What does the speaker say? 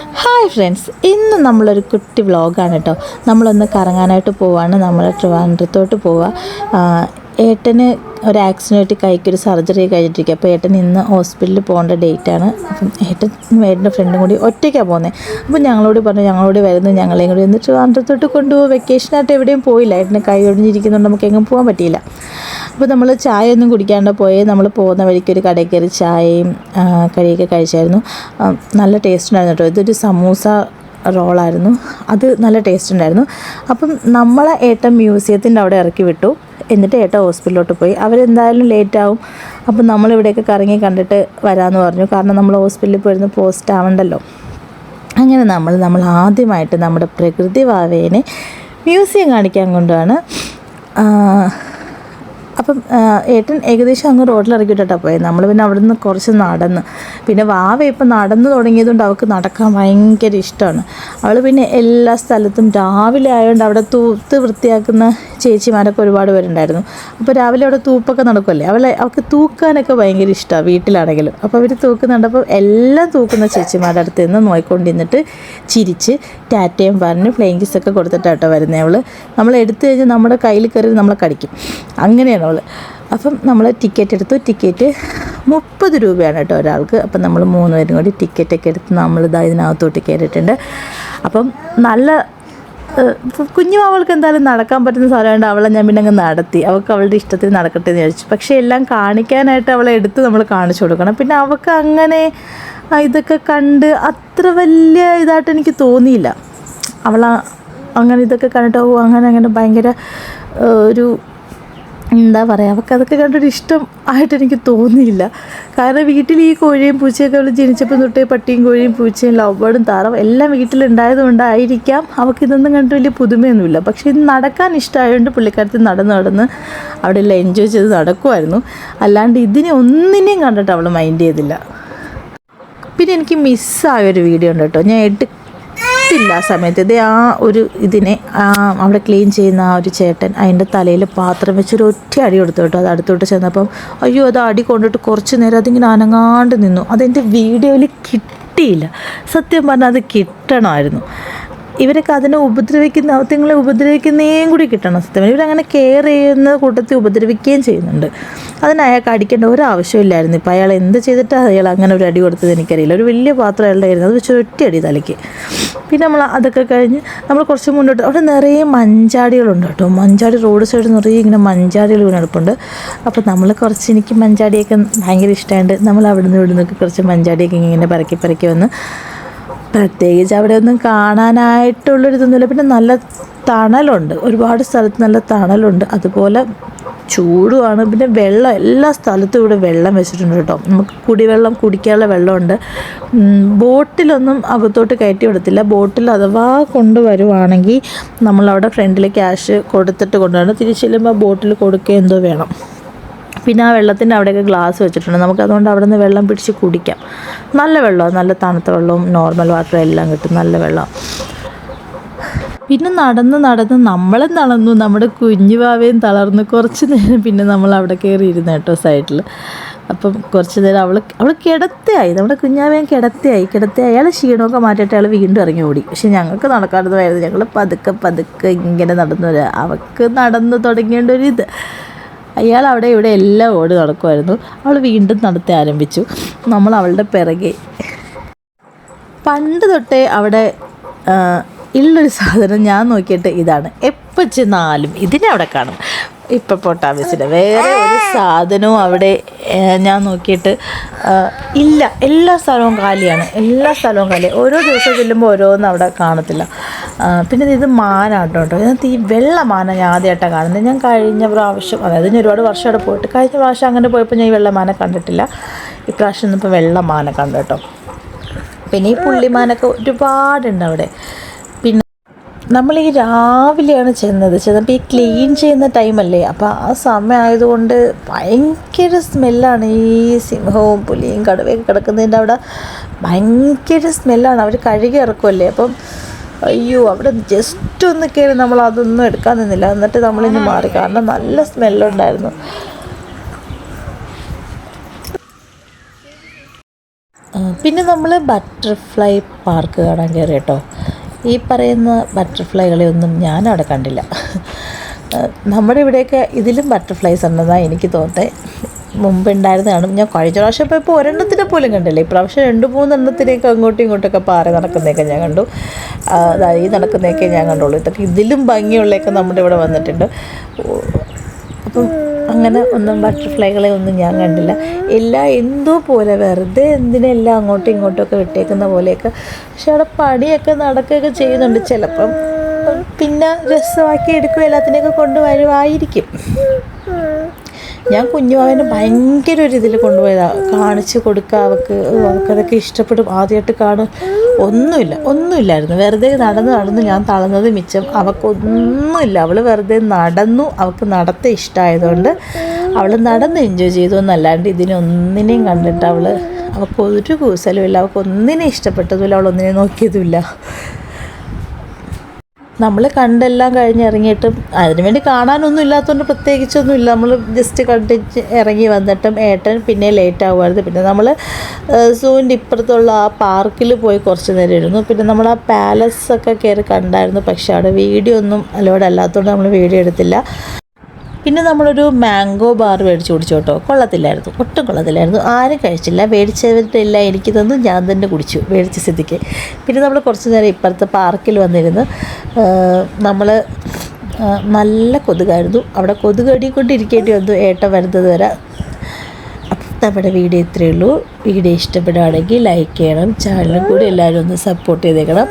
Hi friends ഇന്ന് നമ്മളൊരു കുട്ടി വ്ളോഗാണ് കേട്ടോ നമ്മളൊന്ന് കറങ്ങാനായിട്ട് പോവാണ്. നമ്മൾ ട്രിവാൻഡ്രത്തോട്ട് പോവുക ഏട്ടന് ഒരു ആക്സിഡന്റ് കൈക്കൊരു സർജറി കഴിഞ്ഞിട്ടിരിക്കുക അപ്പോൾ ഏട്ടൻ ഇന്ന് ഹോസ്പിറ്റലിൽ പോകേണ്ട ഡേറ്റാണ് അപ്പം ഏട്ടൻ ഏട്ടന്റെ ഫ്രണ്ടും കൂടി ഒറ്റയ്ക്കാണ് പോകുന്നത് അപ്പോൾ ഞങ്ങളോട് പറഞ്ഞു ഞങ്ങളോട് വരുന്നു ഞങ്ങളെയും കൂടി ഒന്ന് ട്രിവാൻഡ്രത്തോട്ട് കൊണ്ടുപോകും വെക്കേഷനായിട്ട് എവിടെയും പോയില്ല. ഏട്ടന് കൈ ഒടിഞ്ഞിരിക്കുന്നുണ്ട്. നമുക്ക് എങ്ങും പോകാൻ പറ്റിയില്ല. അപ്പോൾ നമ്മൾ ചായ ഒന്നും കുടിക്കാണ്ട് പോയി. നമ്മൾ പോകുന്ന വഴിക്ക് ഒരു കടയിൽ കയറി ചായയും കഴിയൊക്കെ കഴിച്ചായിരുന്നു. നല്ല ടേസ്റ്റ് ഉണ്ടായിരുന്നു കേട്ടോ. ഇതൊരു സമൂസ റോളായിരുന്നു അത് നല്ല ടേസ്റ്റ് ഉണ്ടായിരുന്നു. അപ്പം നമ്മളെ ഏട്ടൻ മ്യൂസിയത്തിന്റെ അവിടെ ഇറക്കി വിട്ടു. എന്നിട്ട് ഏട്ടാ ഹോസ്പിറ്റലിലോട്ട് പോയി. അവരെന്തായാലും ലേറ്റ് ആവും. അപ്പം നമ്മളിവിടെയൊക്കെ കറങ്ങി കണ്ടിട്ട് വരാമെന്ന് പറഞ്ഞു. കാരണം നമ്മൾ ഹോസ്പിറ്റലിൽ പോയിരുന്ന് പോസ്റ്റ് ആവണ്ടല്ലോ. അങ്ങനെ നമ്മൾ നമ്മൾ ആദ്യമായിട്ട് നമ്മുടെ പ്രകൃതി വാവേനെ മ്യൂസിയം കാണിക്കാൻ കൊണ്ടുമാണ് അപ്പം ഏട്ടൻ ഏകദേശം അങ്ങ് റോഡിൽ ഇറക്കിയിട്ടാണ് പോയത് നമ്മൾ പിന്നെ അവിടെ നിന്ന് കുറച്ച് നടന്ന്. പിന്നെ വാവ ഇപ്പം നടന്നു തുടങ്ങിയതുകൊണ്ട് അവൾക്ക് നടക്കാൻ ഭയങ്കര ഇഷ്ടമാണ്. അവൾ പിന്നെ എല്ലാ സ്ഥലത്തും രാവിലെ ആയതുകൊണ്ട് അവിടെ തൂത്ത് വൃത്തിയാക്കുന്ന ചേച്ചിമാരൊക്കെ ഒരുപാട് പേരുണ്ടായിരുന്നു. അപ്പോൾ രാവിലെ അവിടെ തൂപ്പൊക്കെ നടക്കുമല്ലേ അവളെ അവൾക്ക് തൂക്കാനൊക്കെ ഭയങ്കര ഇഷ്ടമാണ് വീട്ടിലാണെങ്കിലും. അപ്പോൾ അവർ തൂക്കുന്നുണ്ടപ്പോൾ എല്ലാം തൂക്കുന്ന ചേച്ചിമാരുടെ അടുത്ത് നിന്ന് നോയിക്കൊണ്ടിരുന്നിട്ട് ചിരിച്ച് ടാറ്റയും പറഞ്ഞ് ഫ്ലെയിങ്കിസൊക്കെ കൊടുത്തിട്ടാട്ടോ വരുന്നത് അവൾ നമ്മൾ എടുത്തു കഴിഞ്ഞാൽ നമ്മുടെ കയ്യിൽ കയറി നമ്മളെ കടിക്കും. അങ്ങനെയാണ് അവൾ അപ്പം നമ്മൾ ടിക്കറ്റ് എടുത്തു. ടിക്കറ്റ് മുപ്പത് രൂപയാണ് കേട്ടോ ഒരാൾക്ക്. അപ്പം നമ്മൾ മൂന്ന് പേരും കൂടി ടിക്കറ്റൊക്കെ എടുത്ത് നമ്മൾ ഇതാ ഇതിനകത്തോട്ട് കയറിയിട്ടുണ്ട്. അപ്പം നല്ല കുഞ്ഞുമാവൾക്ക് എന്തായാലും നടക്കാൻ പറ്റുന്ന സ്ഥലമുണ്ട് അവളെ ഞാൻ പിന്നെ അങ്ങ് നടത്തി. അവൾക്ക് അവളുടെ ഇഷ്ടത്തിൽ നടക്കട്ടെ എന്ന് ചോദിച്ചു പക്ഷേ എല്ലാം കാണിക്കാനായിട്ട് അവളെ എടുത്ത് നമ്മൾ കാണിച്ചു കൊടുക്കണം. പിന്നെ അവൾക്ക് അങ്ങനെ ഇതൊക്കെ കണ്ട് അത്ര വലിയ ഇതായിട്ട് എനിക്ക് തോന്നിയില്ല. അവൾ അങ്ങനെ ഇതൊക്കെ കണ്ടിട്ട് ഓ അങ്ങനെ അങ്ങനെ ഭയങ്കര ഒരു എന്താ പറയുക അവൾക്ക് അതൊക്കെ കണ്ടൊരു ഇഷ്ടം ആയിട്ട് എനിക്ക് തോന്നിയില്ല. കാരണം വീട്ടിൽ ഈ കോഴിയും പൂച്ചയൊക്കെ അവൾ ജനിച്ചപ്പോൾ തൊട്ടേ പട്ടിയും കോഴിയും പൂച്ചയും ലവ് ബേർഡും താറവും എല്ലാം വീട്ടിലുണ്ടായതുകൊണ്ടായിരിക്കാം അവൾക്ക് ഇതൊന്നും കണ്ട് വലിയ പുതുമയൊന്നുമില്ല. പക്ഷേ ഇത് നടക്കാൻ ഇഷ്ടമായതുകൊണ്ട് പുള്ളിക്കാരത്തിൽ നടന്ന് നടന്ന് അവിടെ എല്ലാം എൻജോയ് ചെയ്ത് നടക്കുമായിരുന്നു അല്ലാണ്ട് ഇതിനെ ഒന്നിനെയും കണ്ടിട്ട് അവൾ മൈൻഡ് ചെയ്തില്ല. പിന്നെ എനിക്ക് മിസ്സായ ഒരു വീഡിയോ ഉണ്ട് കേട്ടോ ഞാൻ എടുത്തില്ല ആ സമയത്ത്. ഇത് ആ ഒരു ഇതിനെ അവിടെ ക്ലീൻ ചെയ്യുന്ന ആ ഒരു ചേട്ടൻ അതിന്റെ തലയിൽ പാത്രം വെച്ചൊരു ഒറ്റ അടി കൊടുത്തു കേട്ടോ. അത് അടുത്തോട്ട് ചെന്നപ്പം അയ്യോ അത് അടി കൊണ്ടിട്ട് കുറച്ച് നേരം അതിങ്ങനെ അനങ്ങാണ്ട് നിന്നു. അതെന്റെ വീഡിയോയിൽ കിട്ടിയില്ല. സത്യം പറഞ്ഞാൽ അത് കിട്ടണമായിരുന്നു. ഇവരൊക്കെ അതിനെ ഉപദ്രവിക്കുന്ന അവത്യങ്ങളെ ഉപദ്രവിക്കുന്നേയും കൂടി കിട്ടണം സത്യം ഇവരങ്ങനെ കെയർ ചെയ്യുന്ന കൂട്ടത്തിൽ ഉപദ്രവിക്കുകയും ചെയ്യുന്നുണ്ട്. അതിന് അയാൾക്ക് അടിക്കേണ്ട ഒരു ആവശ്യമില്ലായിരുന്നു ഇപ്പോൾ അയാൾ എന്ത് ചെയ്തിട്ടാണ് അയാൾ അങ്ങനെ ഒരു അടി കൊടുത്തത് എനിക്കറിയില്ല. ഒരു വലിയ പാത്രം അയാളുടെ ആയിരുന്നു അത് വെച്ച് ഒറ്റ അടി തലയ്ക്ക്. പിന്നെ നമ്മൾ അതൊക്കെ കഴിഞ്ഞ് നമ്മൾ കുറച്ച് മുന്നോട്ട് അവിടെ നിറയെ മഞ്ചാടികളുണ്ട് കേട്ടോ. മഞ്ചാടി റോഡ് സൈഡ് നിറയെ ഇങ്ങനെ മഞ്ചാടികൾ വീണ് കിടപ്പുണ്ട് അപ്പോൾ നമ്മൾ കുറച്ച് എനിക്ക് മഞ്ചാടിയൊക്കെ ഭയങ്കര ഇഷ്ടമായിട്ട് നമ്മൾ അവിടെ നിന്ന് ഇവിടെ നിന്നൊക്കെ കുറച്ച് മഞ്ചാടിയൊക്കെ ഇങ്ങനെ പറക്കി പറക്കി വന്ന് പ്രത്യേകിച്ച് അവിടെ ഒന്നും കാണാനായിട്ടുള്ളൊരിതൊന്നുമില്ല പിന്നെ നല്ല തണലുണ്ട്. ഒരുപാട് സ്ഥലത്ത് നല്ല തണലുണ്ട്. അതുപോലെ ചൂടുമാണ്. പിന്നെ വെള്ളം എല്ലാ സ്ഥലത്തും ഇവിടെ വെള്ളം വെച്ചിട്ടുണ്ട് കേട്ടോ. നമുക്ക് കുടിവെള്ളം കുടിക്കാനുള്ള വെള്ളമുണ്ട്. ബോട്ടിലൊന്നും അകത്തോട്ട് കയറ്റി വിടത്തില്ല. ബോട്ടിൽ അഥവാ കൊണ്ടുവരുവാണെങ്കിൽ നമ്മളവിടെ ഫ്രണ്ടിൽ ക്യാഷ് കൊടുത്തിട്ട് കൊണ്ടുവരണം. തിരിച്ചു ചെല്ലുമ്പോൾ ബോട്ടിൽ കൊടുക്കുകയോ എന്തോ വേണം. പിന്നെ ആ വെള്ളത്തിന്റെ അവിടെയൊക്കെ ഗ്ലാസ് വെച്ചിട്ടുണ്ട്. നമുക്ക് അതുകൊണ്ട് അവിടെ നിന്ന് വെള്ളം പിടിച്ച് കുടിക്കാം. നല്ല വെള്ളമാണ്. നല്ല തണുത്ത വെള്ളവും നോർമൽ വാട്ടറും എല്ലാം കിട്ടും. നല്ല വെള്ളം പിന്നെ നടന്ന് നടന്ന് നമ്മളും തളർന്നു നമ്മുടെ കുഞ്ഞുവാവയും തളർന്നു കുറച്ച് നേരം പിന്നെ നമ്മൾ അവിടെ കയറി ഇരുന്ന് കേട്ടോ സൈഡിൽ അപ്പം കുറച്ച് നേരം അവൾ അവൾ കിടത്തയായി. നമ്മുടെ കുഞ്ഞാവയും കിടത്തയായി. കിടത്തയായി. അയാൾ ക്ഷീണമൊക്കെ മാറ്റിയിട്ട് അയാൾ വീണ്ടും ഇറങ്ങി ഓടി. പക്ഷെ ഞങ്ങൾക്ക് നടക്കാറുണ്ടായിരുന്നു ഞങ്ങൾ പതുക്കെ പതുക്കെ ഇങ്ങനെ നടന്നു. വരിക അവൾക്ക് നടന്നു തുടങ്ങേണ്ട ഒരു ഇത്. അയാൾ അവിടെ ഇവിടെ എല്ലാം ഓടി നടക്കുമായിരുന്നു അവൾ വീണ്ടും നടത്തി ആരംഭിച്ചു. നമ്മൾ അവളുടെ പിറകെ. പണ്ട് തൊട്ടേ അവിടെ ഉള്ളൊരു സാധനം ഞാൻ നോക്കിയിട്ട് ഇതാണ്. എപ്പോൾ ചെന്നാലും ഇതിനെ അവിടെ കാണും. ഇപ്പം പൊട്ടാമസിന്റെ വേറെ ഒരു സാധനവും അവിടെ ഞാൻ നോക്കിയിട്ട് ഇല്ല. എല്ലാ സ്ഥലവും കാലിയാണ്. എല്ലാ സ്ഥലവും കാലിയാണ് ഓരോ ദിവസം ചെല്ലുമ്പോൾ ഓരോന്നും അവിടെ കാണത്തില്ല. പിന്നെ ഇത് മാനാട്ടോ കേട്ടോ ഇതിനകത്ത് ഈ വെള്ള മാന ഞാൻ ആദ്യമായിട്ടാണ് കാണുന്നത്. ഞാൻ കഴിഞ്ഞ പ്രാവശ്യം അതായത് ഞാൻ ഒരുപാട് വർഷം അവിടെ പോയിട്ട് കഴിഞ്ഞ പ്രാവശ്യം അങ്ങനെ പോയപ്പോൾ ഞാൻ ഈ വെള്ള മാന കണ്ടിട്ടില്ല. ഇപ്രാവശ്യം ഇന്നിപ്പോൾ വെള്ള മാന കണ്ടു കേട്ടോ പിന്നെ ഈ പുള്ളിമാനൊക്കെ ഒരുപാടുണ്ട് അവിടെ. പിന്നെ നമ്മൾ ഈ രാവിലെയാണ് ചെന്നത്. ചെന്നപ്പോൾ ഈ ക്ലീൻ ചെയ്യുന്ന ടൈമല്ലേ. അപ്പോൾ ആ സമയം ആയതുകൊണ്ട് ഭയങ്കര സ്മെല്ലാണ്. ഈ സിംഹവും പുലിയും കടുവയൊക്കെ കിടക്കുന്നതിന്റെ അവിടെ ഭയങ്കര സ്മെല്ലാണ്. അവർ കഴുകി ഇറക്കുമല്ലേ അപ്പം അയ്യോ അവിടെ ജസ്റ്റ് ഒന്ന് കയറി നമ്മൾ അതൊന്നും എടുക്കാൻ നിന്നില്ല. എന്നിട്ട് നമ്മളിന്ന് മാറി. കാരണം നല്ല സ്മെല്ലുണ്ടായിരുന്നു. പിന്നെ നമ്മൾ ബട്ടർഫ്ലൈ പാർക്ക് കാണാൻ കയറി കേട്ടോ ഈ പറയുന്ന ബട്ടർഫ്ലൈകളെ ഒന്നും ഞാൻ അവിടെ കണ്ടില്ല നമ്മുടെ ഇവിടെയൊക്കെ ഇതിലും ബട്ടർഫ്ലൈസ് ഉണ്ടെന്നാണ് എനിക്ക് തോന്നുന്നത് മുമ്പ് ഉണ്ടായിരുന്നതാണ് ഞാൻ കഴിഞ്ഞ പ്രാവശ്യം ഇപ്പോൾ ഒരെണ്ണത്തിനെ പോലും കണ്ടില്ല. ഇപ്രാവശ്യം രണ്ട് മൂന്നെണ്ണത്തിനെയൊക്കെ അങ്ങോട്ടും ഇങ്ങോട്ടൊക്കെ പാറി നടക്കുന്നതൊക്കെ ഞാൻ കണ്ടു. ഈ നടക്കുന്നതൊക്കെ ഞാൻ കണ്ടുള്ളൂ. ഇതൊക്കെ ഇതിലും ഭംഗിയുള്ളതൊക്കെ നമ്മുടെ ഇവിടെ വന്നിട്ടുണ്ട്. അപ്പം അങ്ങനെ ഒന്നും ബട്ടർഫ്ലൈകളെ ഒന്നും ഞാൻ കണ്ടില്ല. എല്ലാം എന്തോ പോലെ വെറുതെ എന്തിനെല്ലാം അങ്ങോട്ടും ഇങ്ങോട്ടും ഒക്കെ വിട്ടേക്കുന്ന പോലെയൊക്കെ. പക്ഷെ അവിടെ പണിയൊക്കെ നടക്കുകയൊക്കെ ചെയ്യുന്നുണ്ട്. ചിലപ്പം പിന്നെ രസമാക്കി എടുക്കുക എല്ലാത്തിനെയൊക്കെ കൊണ്ടുവരുമായിരിക്കും ഞാൻ കുഞ്ഞുമാവനെ ഭയങ്കര ഒരു ഇതിൽ കൊണ്ടുപോയതാണ് കാണിച്ചു കൊടുക്കുക അവൾക്ക് അവൾക്കതൊക്കെ ഇഷ്ടപ്പെടും. ആദ്യമായിട്ട് കാണും. ഒന്നുമില്ല ഒന്നുമില്ലായിരുന്നു. വെറുതെ നടന്ന് നടന്ന് ഞാൻ തളർന്നത് മിച്ചം. അവൾക്കൊന്നുമില്ല അവൾ വെറുതെ നടന്നു അവൾക്ക് നടത്ത ഇഷ്ടമായതുകൊണ്ട് അവൾ നടന്ന് എൻജോയ് ചെയ്തു എന്നല്ലാണ്ട് ഇതിനൊന്നിനെയും കണ്ടിട്ട് അവൾ അവൾക്ക് ഒരു കൂസലും ഇല്ല അവൾക്ക് ഒന്നിനെ ഇഷ്ടപ്പെട്ടതുമില്ല. അവൾ ഒന്നിനെ നോക്കിയതുമില്ല. നമ്മൾ കണ്ടെല്ലാം കഴിഞ്ഞ് ഇറങ്ങിയിട്ടും അതിനുവേണ്ടി കാണാനൊന്നും ഇല്ലാത്തതുകൊണ്ട് പ്രത്യേകിച്ചൊന്നും ഇല്ല നമ്മൾ ജസ്റ്റ് കണ്ടിട്ട് ഇറങ്ങി വന്നിട്ടും ഏട്ടൻ പിന്നെ ലേറ്റ് ആകുമായിരുന്നു പിന്നെ നമ്മൾ സൂവിന്റെ ഇപ്പുറത്തുള്ള ആ പാർക്കിൽ പോയി കുറച്ച് നേരം ഇരുന്നു. പിന്നെ നമ്മൾ ആ പാലസ് ഒക്കെ കയറി കണ്ടായിരുന്നു. പക്ഷേ അവിടെ വീഡിയോ ഒന്നും അലോഡ് അല്ലാത്തതുകൊണ്ട് നമ്മൾ വീഡിയോ എടുത്തില്ല. പിന്നെ നമ്മളൊരു മാംഗോ ബാർ മേടിച്ച് കുടിച്ചു കേട്ടോ. കൊള്ളത്തില്ലായിരുന്നു. ഒട്ടും കൊള്ളത്തില്ലായിരുന്നു. ആരും കഴിച്ചില്ല. മേടിച്ചവരില്ല എനിക്ക് തന്നു. ഞാൻ തന്നെ കുടിച്ചു. മേടിച്ച സ്ഥിതിക്ക്. പിന്നെ നമ്മൾ കുറച്ച് നേരം ഇപ്പുറത്തെ പാർക്കിൽ വന്നിരുന്ന് നമ്മൾ നല്ല കൊതുകായിരുന്നു. അവിടെ കൊതുക് അടിക്കൊണ്ടിരിക്കേണ്ടി വന്നു ഏട്ട വരുന്നത് വരെ. നമ്മുടെ വീഡിയോ ഇത്രയേ ഉള്ളൂ. വീഡിയോ ഇഷ്ടപ്പെടുകയാണെങ്കിൽ ലൈക്ക് ചെയ്യണം. ചാനലും കൂടി എല്ലാവരും ഒന്ന് സപ്പോർട്ട് ചെയ്തേക്കണം.